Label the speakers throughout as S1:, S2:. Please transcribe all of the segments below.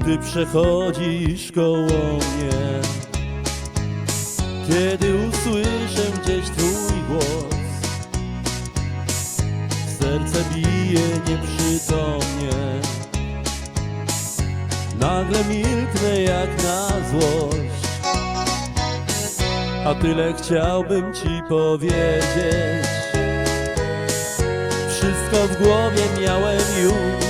S1: gdy przechodzisz koło mnie Kiedy usłyszę gdzieś twój głos Serce bije nieprzytomnie. Nagle milknę jak na złość A tyle chciałbym ci powiedzieć. Wszystko w głowie miałem już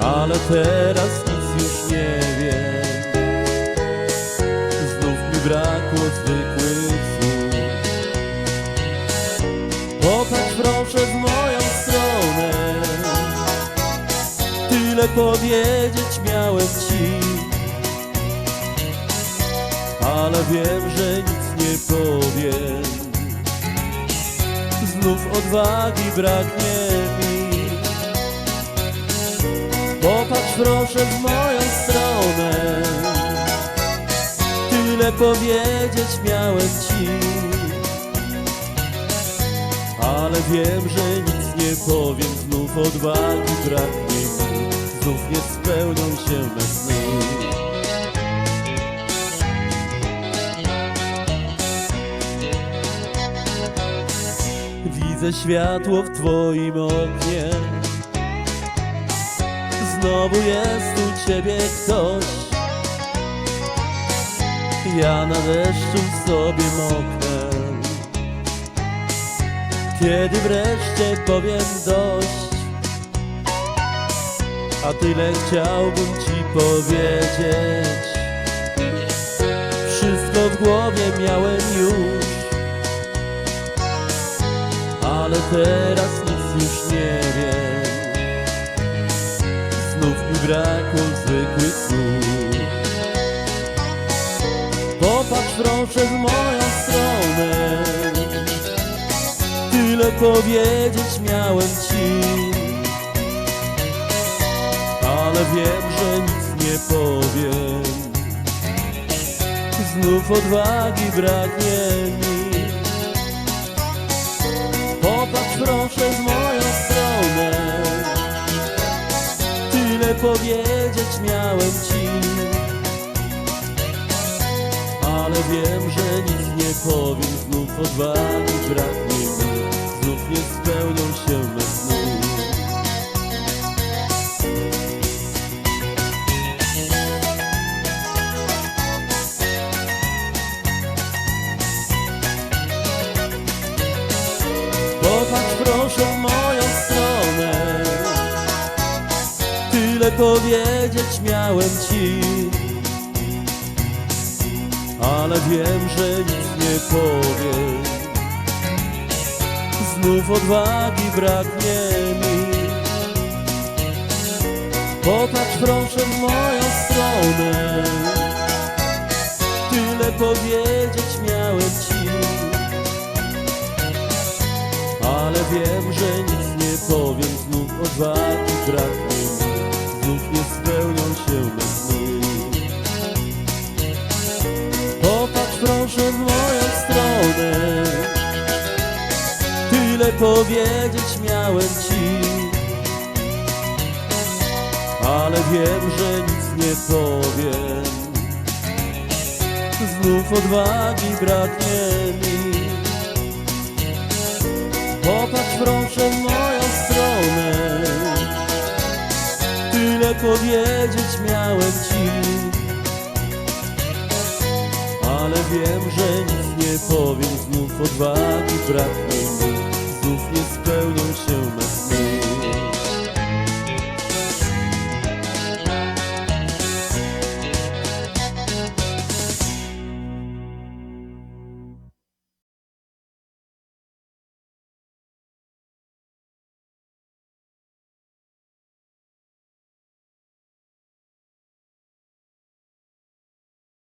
S1: ale teraz nic już nie wiem. Znów mi brakło zwykłych słów. Popatrz proszę w moją stronę. Tyle powiedzieć miałem ci. Ale wiem, że nic nie powiem. Znów odwagi braknie proszę w moją stronę. Tyle powiedzieć miałem ci. Ale wiem, że nic nie powiem Znów odwagi braknie Znów nie spełnią się me sny. Widzę światło w twoim oknie Znowu jest u ciebie ktoś. Ja na deszczu sobie moknę. Kiedy wreszcie powiem dość A tyle chciałbym ci powiedzieć. Wszystko w głowie miałem już Ale teraz Popatrz proszę w moją stronę. Tyle powiedzieć miałem ci. Ale wiem, że nic nie powiem. Znów odwagi braknie mi. Popatrz proszę w moją stronę. Tyle powiedzieć miałem ci Ale wiem, że nic nie powiem Znów odwagi braknie mi Znów nie spełnią się me sny. Popatrz proszę w moją stronę. Tyle powiedzieć miałem ci Ale wiem, że nic nie powiem. Znów odwagi braknie mi. Popatrz proszę w moją stronę. Tyle powiedzieć miałem ci. Ale wiem, że nic nie powiem. Znów odwagi braknie mi. Znów nie spełnią się powiedzieć miałem ci. Ale wiem, że nic nie powiem. Znów odwagi braknie mi. Popatrz proszę w moją stronę. Tyle powiedzieć miałem ci. Ale wiem, że nic nie powiem. Znów odwagi braknie snów nie spełnią się